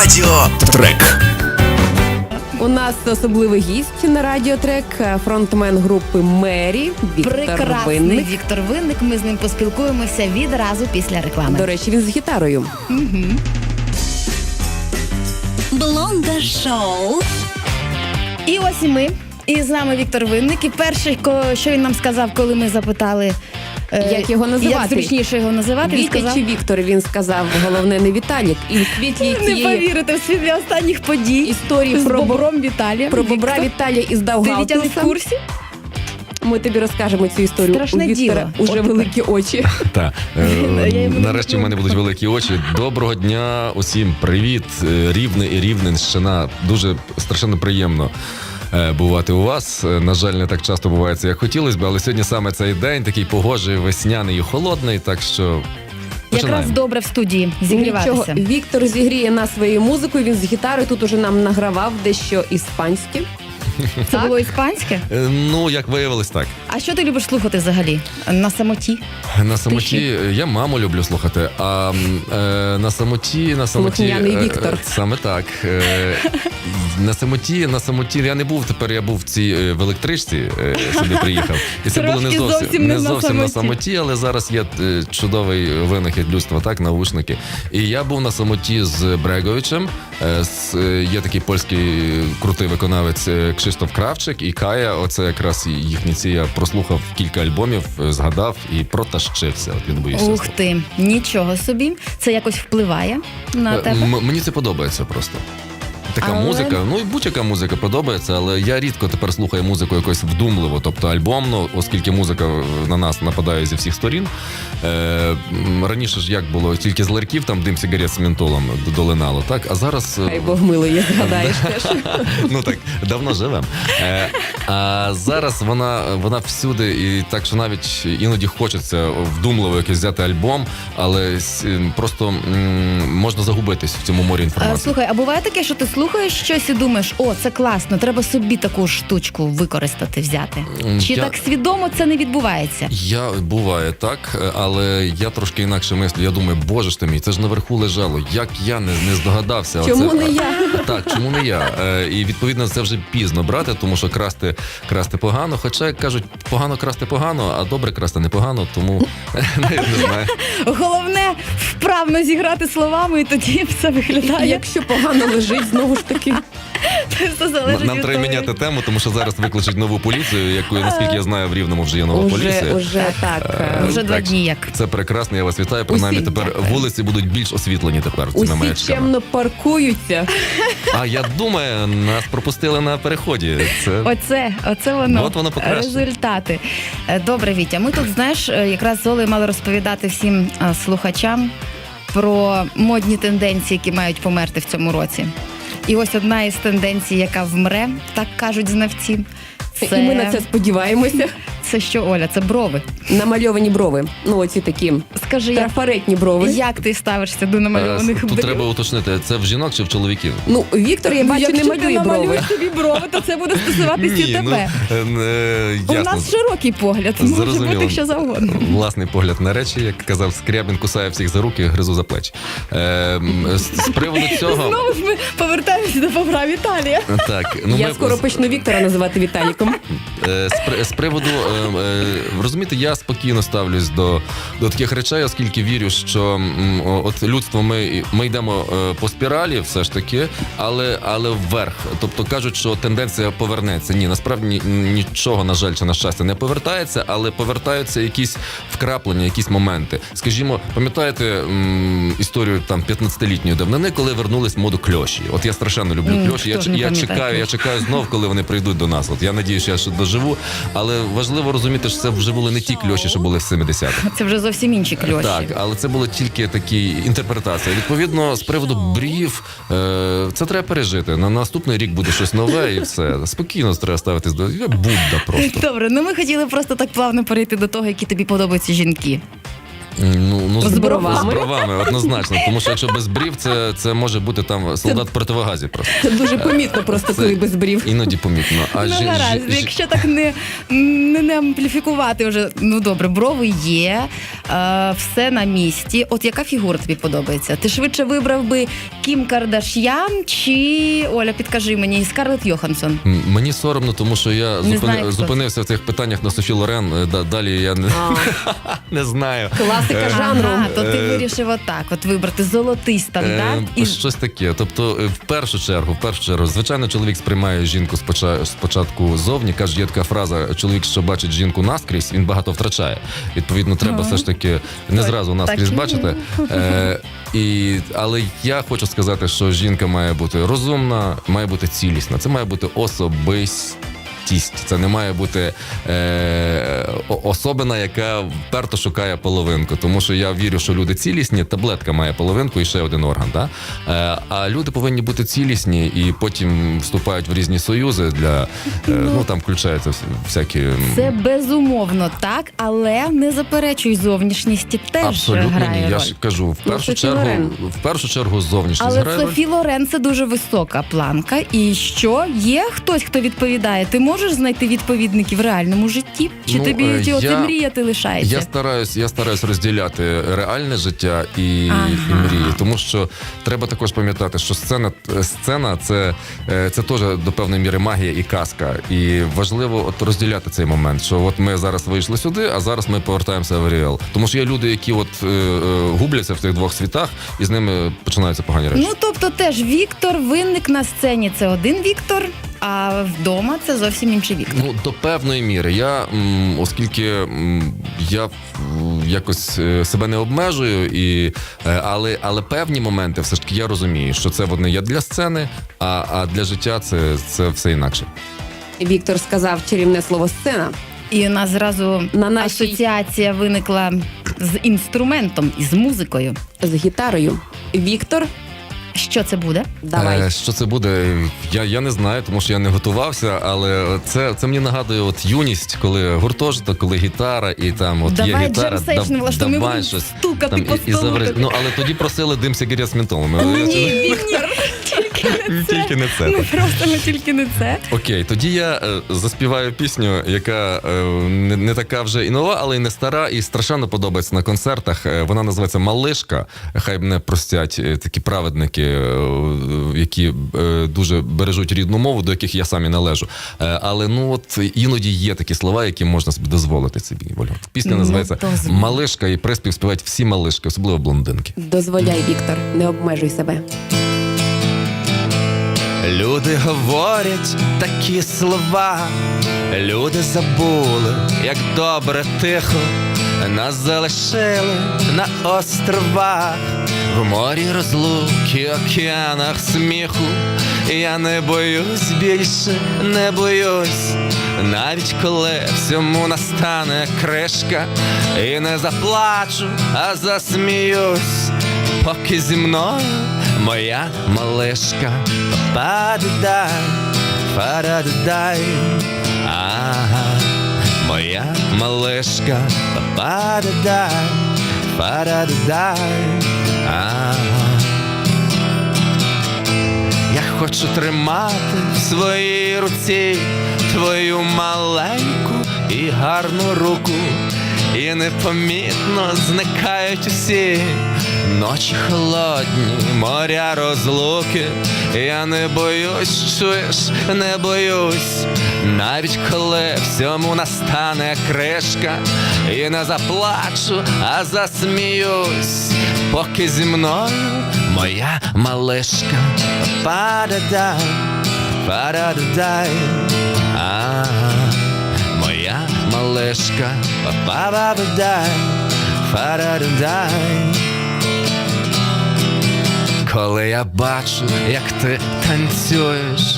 Радіо Трек. У нас особливий гість на радіотрек, е, фронтмен групи Мері Віктор Прекрасний Винник. Віктор Винник. Ми з ним поспілкуємося відразу після реклами. До речі, він з гітарою. Блонда шоу. І ось і ми. І з нами Віктор Винник. І перше, що він нам сказав, коли ми запитали, Як його називати? як зручніше його називати, Вітя сказав, чи Віктор, він сказав, головне не Віталік. І в світлі не цієї повірите в світлі останніх подій історії з про, бо- бобром Віталієм. про бобра Віталія із Ти Вітя не в курсі? Ми тобі розкажемо цю історію. Страшне У Віктора діло. уже От великі очі. Так, Я йому не нарешті в мене будуть великі очі. Доброго дня усім. Привіт, Е, Рівне і Рівненщина. Дуже страшенно приємно. Е, Бувати у вас. Е, На жаль, не так часто бувається, як хотілося б, але сьогодні саме цей день такий погожий, весняний і холодний, так що Якраз добре в студії Нічого. Віктор зігріє нас своєю музикою. Він з гітарою тут уже нам награвав дещо іспанське. Це було іспанське. Е, Ну, як виявилось, так. А що ти любиш слухати взагалі? На самоті? На самоті я маму люблю слухати, а е, на самоті, на самоті Слухняний е, Віктор. е, саме так. Е, на самоті, на самоті я не був. Тепер я був в цій е, в електричці. е, Сюди приїхав, і це було не зовсім, зовсім не зовсім на самоті. але зараз є е, чудовий винахід людства, так навушники. І я був на самоті з Бреговичем. З, є такий польський крутий виконавець Кшиштоф Кравчик і Кая. Оце якраз їхні ці я прослухав кілька альбомів, згадав і протащився. От він боївся. Ух ти, нічого собі. Це якось впливає на тебе. м- Мені це подобається просто. Така Але- музика, ну і будь-яка музика подобається, але я рідко тепер слухаю музику якось вдумливо, тобто альбомно, оскільки музика на нас нападає зі всіх сторін. Е, раніше ж як було, тільки з ларьків там дим сигарет з ментолом долинало, так? А зараз. е, Хай Бог милує, згадаєш теж. ну так давно живем. Е, а зараз вона, вона всюди, і так що навіть іноді хочеться вдумливо якийсь взяти альбом, але просто м, можна загубитись в цьому морі А, інформації. слухай, а буває таке, що ти слухаєш щось і думаєш, о, це класно, треба собі таку штучку використати, взяти. Чи я- так свідомо це не відбувається? Я буває так, е, але я трошки інакше мислю. Я думаю, боже ж ти мій, це ж наверху лежало. Як я не, не здогадався? Чому Оце- не я? Так, чому не я? Е, І відповідно це вже пізно брати, тому що красти, красти погано. Хоча як кажуть, погано красти погано, а добре красти непогано, тому не, не знаю. Головне вправно зіграти словами, і тоді все виглядає. Якщо погано лежить, знову ж таки. Нам треба міняти тему, тому що зараз викличуть нову поліцію, яку наскільки я знаю, в рівному вже є нова Уже, поліція. уже так. е, Вже два дні як. Це прекрасно, я вас вітаю. Принаймні Усі тепер дякую. вулиці будуть більш освітлені тепер цими Усі маячками. чемно паркуються. А я думаю, нас пропустили на переході. Це Оце, оце воно. От воно покраще. результати. Е, Добре, Вітя. Ми тут, знаєш, е, якраз з Олею мали розповідати всім е, слухачам про модні тенденції, які мають померти в цьому році. І ось одна із тенденцій, яка вмре, так кажуть знавці. Це, І ми на це сподіваємося. Це що, Оля? Це брови. Намальовані брови. Ну, оці такі Скажи, як, трафаретні брови. як ти ставишся до Е, намальованих Тут брів? треба уточнити, це в жінок чи в чоловіків? Ну, Віктор, я бачу, не Якщо малює ти брови. намалюєш собі брови, то це буде стосуватися і ну, тебе. е, е, У ясно. нас широкий погляд, може Зрозуміло. бути що завгодно. Власний погляд на речі, як казав Скрябін, кусає всіх за руки, гризу за плечі. Е, м, з, з приводу цього. Знову ж ми повертаємося до Павла Віталія. Так, ну Я ми скоро почну Віктора називати Віталіком. Е, З, при- з приводу е, е, розумієте, я спокійно ставлюсь до, до таких речей, оскільки вірю, що от людство ми, ми йдемо е, по спіралі, все ж таки, але, але вверх. Тобто кажуть, що тенденція повернеться. Ні, насправді нічого, на жаль, чи на щастя, не повертається, але повертаються якісь вкраплення, якісь моменти. Скажімо, пам'ятаєте історію там 15-літньої давнини, коли вернулись в моду кльоші? От я страшенно люблю кльоші. Я, я чекаю, я чекаю знов, коли вони прийдуть до нас. От я надію, що я ще доживу. Але важливо розуміти, що це вже були не ті кльоші, що були в 70-х. Це вже зовсім інші кльоші. Так, але це були тільки такі інтерпретації. Відповідно, з приводу брів, е, це треба пережити. На наступний рік буде щось нове, і все. Спокійно треба ставитись до я Будда просто. Добре, ну ми хотіли просто так плавно перейти до того, які тобі подобаються жінки. Ну, ну З бровами. З бровами, однозначно. Тому що якщо без брів, це, це може бути там солдат в противогазі просто. Це дуже помітно, просто Це- коли без брів. Іноді помітно. А ну, жі- гаразд, жі- жі- якщо так не, не, не ампліфікувати вже. Ну добре, брови є, е, все на місці. От яка фігура тобі подобається? Ти швидше вибрав би Кім Кардаш'ян чи Оля, підкажи мені, Скарлетт Йоханссон? М, Мені соромно, тому що я зупини- знаю, хто це. зупинився в цих питаннях на Софі Лорен. Е, да- Далі я не, А, не знаю. Класика жанру. Ага, то ти Е, вирішив отак, от вибрати золотий стандарт Е, і Щось таке. Тобто, е, в першу чергу, в першу чергу, звичайно, чоловік сприймає жінку споча- спочатку зовні. Каже, є така фраза: чоловік, що бачить жінку наскрізь, він багато втрачає. Відповідно, треба все ж таки не зразу наскрізь бачити. Е, і, але я хочу сказати, що жінка має бути розумна, має бути цілісна. Це має бути особистість. Це не має бути е, особина, яка вперто шукає половинку. Тому що я вірю, що люди цілісні, таблетка має половинку і ще один орган. Да? Е, а люди повинні бути цілісні і потім вступають в різні союзи для е, ну там включаються всякі це безумовно так, але не заперечуй зовнішністі теж абсолютно грає ні. Я ж кажу, в Ну, першу Софі чергу, Лорен. в першу чергу зовнішність Але грає роль. Софі Лорен це дуже висока планка. І що є хтось, хто відповідає? Ти можеш знайти відповідників в реальному житті? Чи Ну, тобі е, ті от мріяти лишається? Я стараюсь, я стараюсь розділяти реальне життя і, Ага. і мрії, тому що треба також пам'ятати, що сцена, сцена це, е, це теж до певної міри магія і казка. І важливо от розділяти цей момент. Що от ми зараз вийшли сюди, а зараз ми повертаємося в реал. Тому що є люди, які от е, губляться в цих двох світах, і з ними починаються погані речі. Ну тобто, теж Віктор винник на сцені це один Віктор, а вдома це зовсім інший Віктор. Ну, до певної міри. Я, оскільки я якось е, себе не обмежую, і, е, але, але певні моменти все ж таки я розумію, що це вони є для сцени, а, а для життя це, це все інакше. Віктор сказав чарівне слово сцена. І у нас зразу На нашій- асоціація виникла з інструментом і з музикою. з гітарою. Віктор, Що це буде? давай. Е, що це буде? Я, я не знаю, тому що я не готувався, але це, це мені нагадує от юність, коли гуртожиток, коли гітара, і там от є Давай гітара, джем-сейшн влаштуємо, ми давай будемо щось. стукати Там, по і, і столу. Ну, але тоді просили димся сигарет з. Ні, тільки не це. Тільки не це. Ми просимо тільки не це. Окей, тоді я е, заспіваю пісню, яка е, не, не така вже і нова, але й не стара, і страшенно подобається на концертах. Е, вона називається Малишка. Хай мене простять е, такі праведники, е, які е, дуже бережуть рідну мову, до яких я сам і належу. Е, але ну от іноді є такі слова, які можна собі дозволити собі. Волю. Пісня Ну, називається дозволь. Малишка, і приспів співають всі малишки, особливо блондинки. Дозволяй, Віктор, не обмежуй себе. Люди говорять такі слова, люди забули, як добре тихо. Нас залишили на островах, в морі розлуки, океанах сміху. Я не боюсь більше, не боюсь, навіть коли всьому настане кришка, і не заплачу, а засміюсь, поки зі мною моя малишка. Падай, фарадай, ага, моя малишка, падай, фарадай, ага. Я хочу тримати в своїй руці твою маленьку і гарну руку, і непомітно зникають усі ночі холодні, моря розлуки. Я не боюсь, чуєш, не боюсь, навіть коли всьому настане кришка, і не заплачу, а засміюсь, поки зі мною моя малишка. Пададай, пададай, а моя малишка. Пададай, пададай Коли я бачу, як ти танцюєш,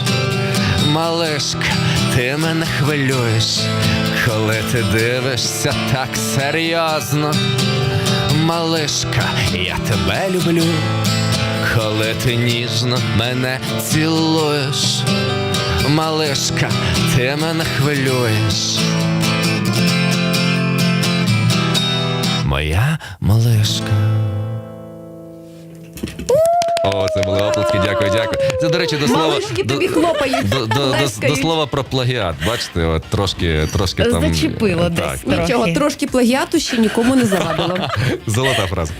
малишка, ти мене хвилюєш, коли ти дивишся так серйозно, малишка, я тебе люблю, коли ти ніжно мене цілуєш, малишка, ти мене хвилюєш. моя малишка. О, це були оплески, дякую, дякую. Це, до речі, до слова. Малишки до- тобі хлопають. До, до, до, до слова про плагіат. Бачите, от трошки, трошки там. Зачепило десь. Нічого, трошки плагіату ще нікому не завадило. золота фраза.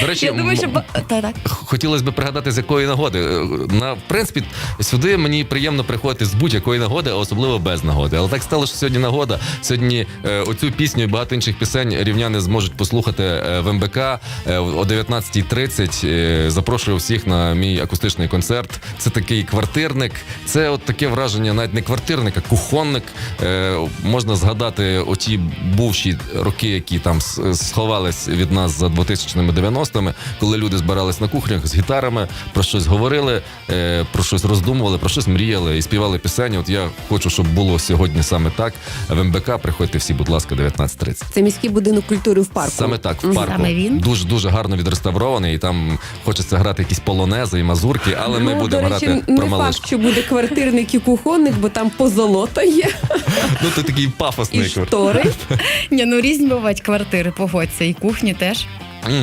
До речі, Я думаю, що та так. Хотілося б пригадати, з якої нагоди. Е, На в принципі, сюди мені приємно приходити з будь-якої нагоди, а особливо без нагоди. Але так стало, що сьогодні нагода. Сьогодні е, оцю пісню і багато інших пісень рівняни зможуть послухати е, в МБК е, о 19.30. Е, Запрошую всіх на мій акустичний концерт. Це такий квартирник. Це от таке враження, навіть не квартирник, а кухонник. Е, Можна згадати оті бувші роки, які там сховались від нас за 2000-ми 90-ми, коли люди збирались на кухнях з гітарами, про щось говорили, е, про щось роздумували, про щось мріяли і співали пісені. От я хочу, щоб було сьогодні саме так. В МБК приходьте всі, будь ласка, 19.30. Це міський будинок культури в парку. Саме так, в парку. Саме він? Дуже дуже гарно відреставрований, і там хочеться грати якісь полонези і мазурки, але ми ну, будемо до речі, грати не про факт, що буде квартирник і кухонник, бо там позолота є, Ну ти такий пафосний квартир. штори. Ні, ну різні бувають квартири, погодься, і кухні теж.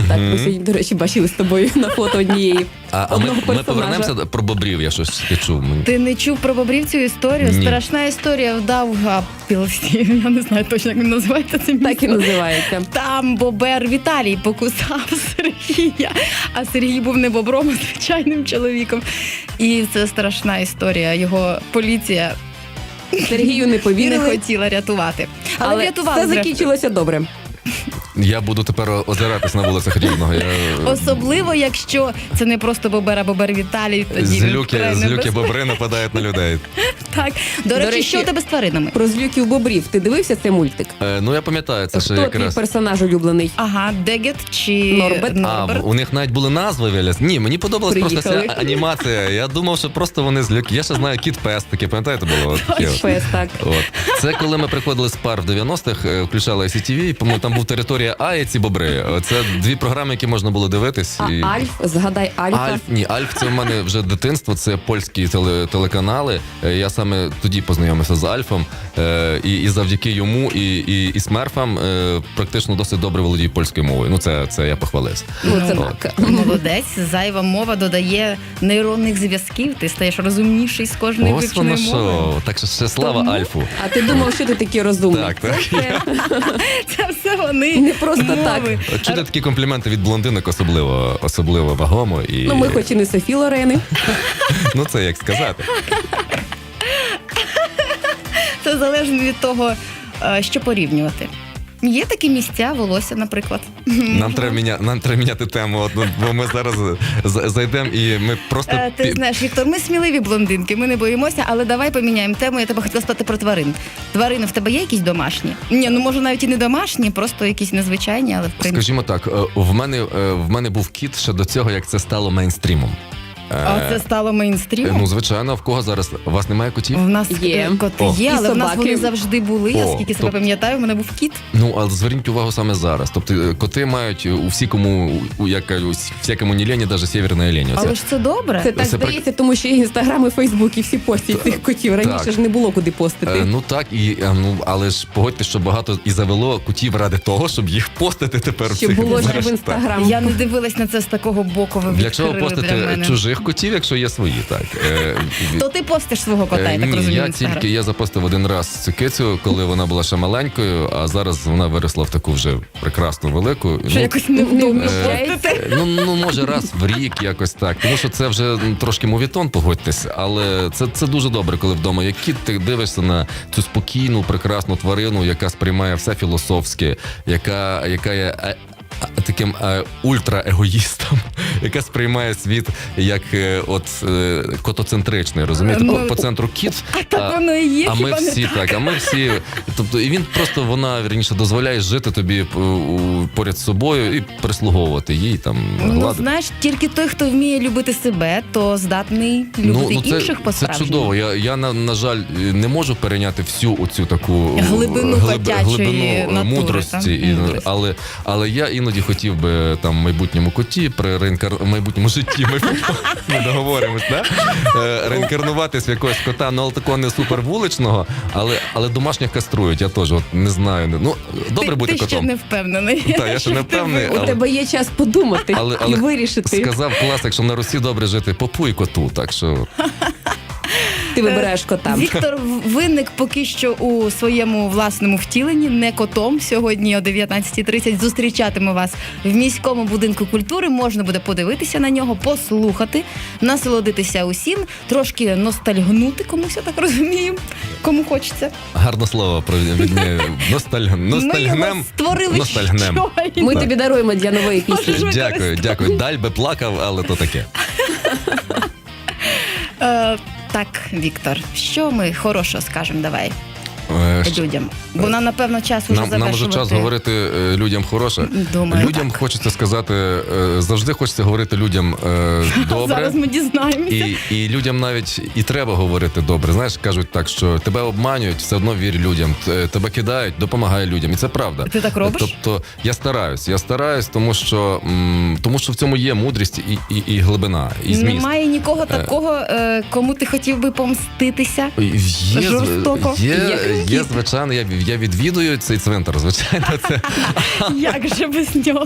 Так, ми сьогодні, до речі, бачили з тобою на фото однієї. А, а ми, одного ми персонажа. повернемося про бобрів. Я щось таке чув. Мені- Ти не чув про бобрів цю історію? Ні. Страшна історія вдав Гаппілсі. Я не знаю точно, як він називається це місце. Так і називається. Там бобер Віталій покусав Сергія, а Сергій був не бобром, а звичайним чоловіком. І це страшна історія. Його поліція Сергію не не повірили, хотіла рятувати. Але, але врятували. все зрештою. закінчилося добре. Я буду тепер озиратись на вулицях Рівного. Я... Особливо, якщо це не просто бобер, а бобер Віталій. Тоді З він люки, вкрай з люки небезпечний. бобри нападають на людей. Так. До, До речі, речі, що у тебе з тваринами? Про злюків бобрів. Ти дивився цей мультик? Е, ну я пам'ятаю, це ще Хто твій якраз. персонаж улюблений? Ага, Дегет чи Норберт. А, Норберт. у них навіть були назви Веляс. Ні, мені подобалась просто Приїхали. ця анімація. Я думав, що просто вони з люки. Я ще знаю кіт пес таке, пам'ятаєте, було От таке от. Фест, так. От. Це коли ми приходили з пар в 90-х, е, включали ICTV, по-моєму, там був територія А і ці бобри. Це дві програми, які можна було дивитись. А і... Альф, згадай Альфа. Альф, ні, Альф це в мене вже дитинство, це польські теле, телеканали. Е, Я саме тоді познайомився з Альфом, е, і, і завдяки йому і, і, і смерфам е, практично досить добре володію польською мовою. Ну, це, це я похвалився. Ну, це Ну, так. Молодець, зайва мова додає нейронних зв'язків. Ти стаєш розумніший з кожною Ось воно вивченою мовою. що. Так що ще слава Тому- Альфу. А ти думав, що ти такий розумний? Так, так. Це Це все вони Не просто мови. так. Чути такі компліменти від блондинок особливо, особливо вагомо. І... Ну, ми хоч і не Софі Лорени. ну це як сказати. Це залежно від того, е, що порівнювати. Є такі місця, волосся, наприклад. Нам треба міня... нам треба міняти тему, от, ну, бо ми зараз зайдемо і ми просто Е, Ти знаєш, Віктор, ми сміливі блондинки, ми не боїмося, але давай поміняємо тему. Я тебе хотіла спитати про тварин. Тварини в тебе є якісь домашні? Ні, ну може навіть і не домашні, просто якісь незвичайні, але в принципі. Скажімо так, е, в мене е, в мене був кіт ще до цього, як це стало мейнстрімом. Е, А це стало мейнстрімом? Ну, звичайно, в кого зараз у вас немає котів? В нас Є. е, коти О. є, І але в нас собаки. вони завжди були. Я О, скільки себе то- пам'ятаю, в мене був кіт. Ну, але зверніть увагу саме зараз. Тобто е, коти мають у всі, кому у як кажуть, всякому не лені, навіть сєвєрна лені. Оце. Але ж це добре. Це так Це при- здається, тому що і інстаграм, і Фейсбук, і всі постять цих котів. Раніше Так. ж не було куди постити. Е, ну так, і е, ну але ж погодьте, що багато і завело котів ради того, щоб їх постити тепер в Щоб цих було ще в мережах. інстаграм. Я не дивилась на це з такого боку. Ви Для чого відкрили постити мене. чужих котів, якщо є свої, так. Е, То ти постиш свого кота, я Е, так Ні, розумію. я тільки я запостив один раз цю кицю, коли вона була ще маленькою, а зараз вона виросла в таку вже прекрасну велику. Що Ну, якось невдобно е. Ну, ну може раз в рік якось так. Тому що це вже трошки мовітон, погодьтесь, але це, це дуже добре, коли вдома є кіт, ти дивишся на цю спокійну, прекрасну тварину, яка сприймає все філософське, яка, яка є. Таким ультраегоїстом, яка сприймає світ як е, от е, котоцентричний, розумієте? Ну, по, по центру кіт, А так воно і є, а ми хіба не всі так, а ми всі. Тобто, і він просто вона вірніше дозволяє жити тобі е, поряд з собою і прислуговувати їй там Ну, знаєш, тільки той, хто вміє любити себе, то здатний любити це, інших по це чудово. Я, я на, на жаль не можу перейняти всю оцю таку Глибину котячої е, натури, мудрості, та, і, мудрості. але, але я іноді хотів би там майбутньому коті при реінкарнації в майбутньому житті ми, ми договоримось, да? Е, реінкарнуватись в якогось кота, ну але такого не супер вуличного, але, але домашніх каструють, я теж от не знаю. Ну, добре ти, бути ти ще котом. не впевнений. Та, я ще не впевнений, У але- тебе є час подумати Але, і вирішити. сказав класик, що на Русі добре жити попуй коту. Так що Ти вибираєш кота. Віктор виник поки що у своєму власному втіленні, не котом. Сьогодні о 19.30 зустрічатиме вас в міському будинку культури. Можна буде подивитися на нього, послухати, насолодитися усім, трошки ностальгнути комусь, я так розумію, кому хочеться. гарне слово про Ностальгнем. створили Ностальгнем. щойно. Ми тобі даруємо для нової пісні. Дякую, дякую. Даль би плакав, але то таке. Так, Віктор, що ми хорошого скажемо? Давай Щ- людям? Бо нам, напевно, час уже Нам, нам вже час говорити е, людям хороше. Думаю, людям так. хочеться сказати, е, завжди хочеться говорити людям е, добре. Зараз ми дізнаємося. І, і людям навіть і треба говорити добре. Знаєш, кажуть так, що тебе обманюють, все одно вір людям, тебе кидають, допомагай людям. І це правда. Ти так робиш? Тобто я стараюсь, я стараюсь, тому що, м, тому що в цьому є мудрість і, і, і глибина, і зміст. Немає нікого такого, е, кому ти хотів би помститися. Є, Жорстоко. є, Як є, звичайно, я, я відвідую цей цвинтар. Звичайно, це Як же без нього?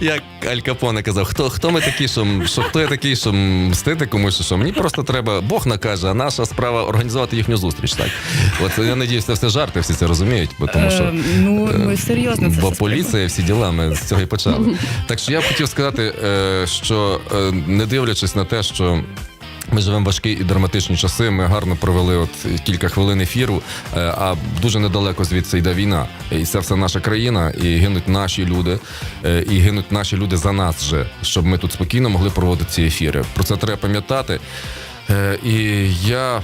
як Аль Капоне казав, хто, хто ми такі, що, що хто я такий, що мстити комусь, що мені просто треба, Бог накаже, а наша справа організувати їхню зустріч. Так, от я надіюсь, це все жарти, всі це розуміють, бо тому що. Е, ну, ми серйозно це Бо поліція, всі діла, ми з цього і почали. Так що я б хотів сказати, е, що е, не дивлячись на те, що. Ми живемо важкі і драматичні часи. Ми гарно провели от кілька хвилин ефіру, е, а дуже недалеко звідси йде війна. І це все наша країна, і гинуть наші люди, е, і гинуть наші люди за нас же, щоб ми тут спокійно могли проводити ці ефіри. Про це треба пам'ятати. Е, І я.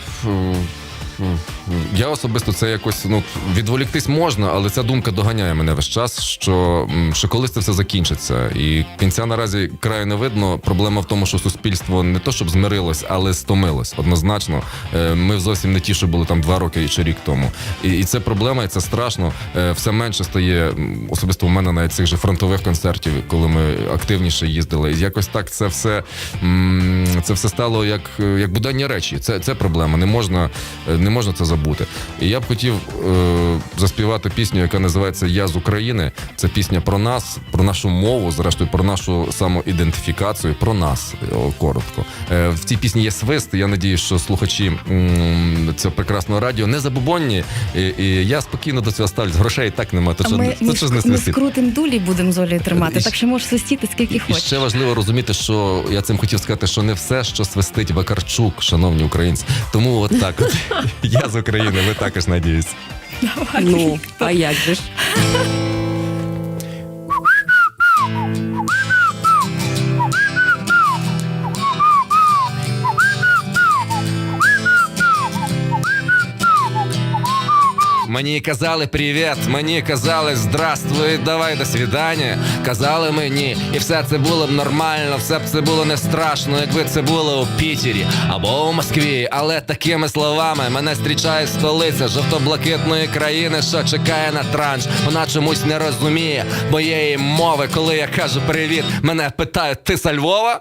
Я особисто це якось ну відволіктись можна, але ця думка доганяє мене весь час. Що, що колись це все закінчиться, і кінця наразі краю не видно. Проблема в тому, що суспільство не то щоб змирилось, але стомилось. Однозначно, Е, ми зовсім не ті, що були там два роки чи рік тому. І, і це проблема, і це страшно. Е, Все менше стає особисто у мене навіть цих же фронтових концертів, коли ми активніше їздили. І якось так це все це все стало як, як буденні речі. Це, це проблема. Не можна, е, не можна це забути. І я б хотів е, заспівати пісню, яка називається Я з України. Це пісня про нас, про нашу мову, зрештою, про нашу самоідентифікацію, про нас коротко. Е, в цій пісні є свист. Я надію, що слухачі м, цього прекрасного радіо не забубонні. І, і я спокійно до цього ставлюсь. Грошей так немає. То що, ми, то ми, що ж не ми свистить? скрутим дулі будемо з Олею тримати, І так що можеш свистіти скільки І хочеш. ще важливо розуміти, що я цим хотів сказати, що не все, що свистить Вакарчук, шановні українці. Тому от так, я з України, ви також надіюсь. Ну, а як же ж? Мені казали привіт, мені казали здравствуй, давай до свідання. Казали мені, і все це було б нормально, все б це було не страшно, якби це було у Пітері або у Москві. Але такими словами мене зустрічає столиця жовто-блакитної країни, що чекає на транш. Вона чомусь не розуміє моєї мови, коли я кажу привіт. Мене питають, ти са Львова?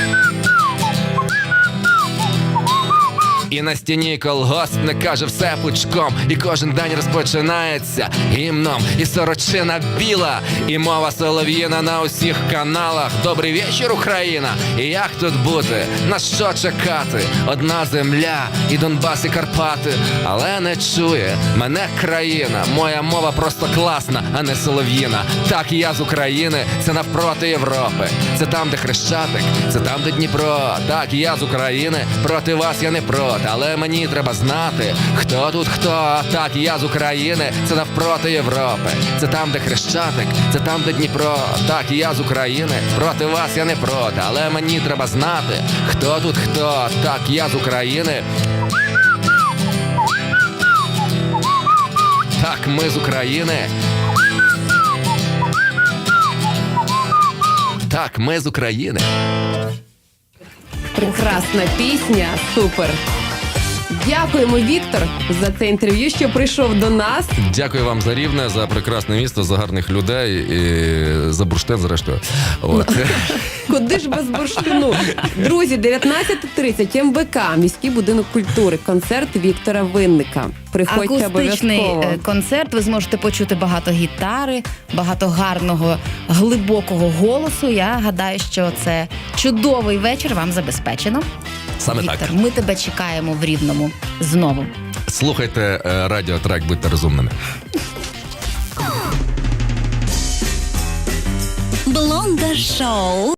І на стіні колгоспник каже все пучком, і кожен день розпочинається гімном, і сорочина біла, і мова солов'їна на усіх каналах. Добрий вечір, Україна! І як тут бути? На що чекати? Одна земля, і Донбас, і Карпати, але не чує мене країна. Моя мова просто класна, а не солов'їна. Так, я з України, це навпроти Європи. Це там, де Хрещатик, це там, де Дніпро. Так, я з України, проти вас я не проти, але мені треба знати, хто тут хто. Так, я з України, це навпроти Європи. Це там, де Хрещатик, це там, де Дніпро. Так, я з України, проти вас я не проти, але мені треба знати, хто тут хто. Так, я з України. Так, ми з України. Так, ми з України. Прекрасна пісня, супер. Дякуємо, Віктор, за це інтерв'ю, що прийшов до нас. Дякую вам за рівне, за прекрасне місто, за гарних людей і за бурштин, зрештою. От. Куди ж без бурштину? Друзі, 19.30 МБК, міський будинок культури, концерт Віктора Винника. Приходьте Акустичний обов'язково. е, концерт. Ви зможете почути багато гітари, багато гарного глибокого голосу. Я гадаю, що це чудовий вечір вам забезпечено. Саме Віктор, так. ми тебе чекаємо в рівному знову. Слухайте е, радіотрек, будьте розумними. Блонда Шоу.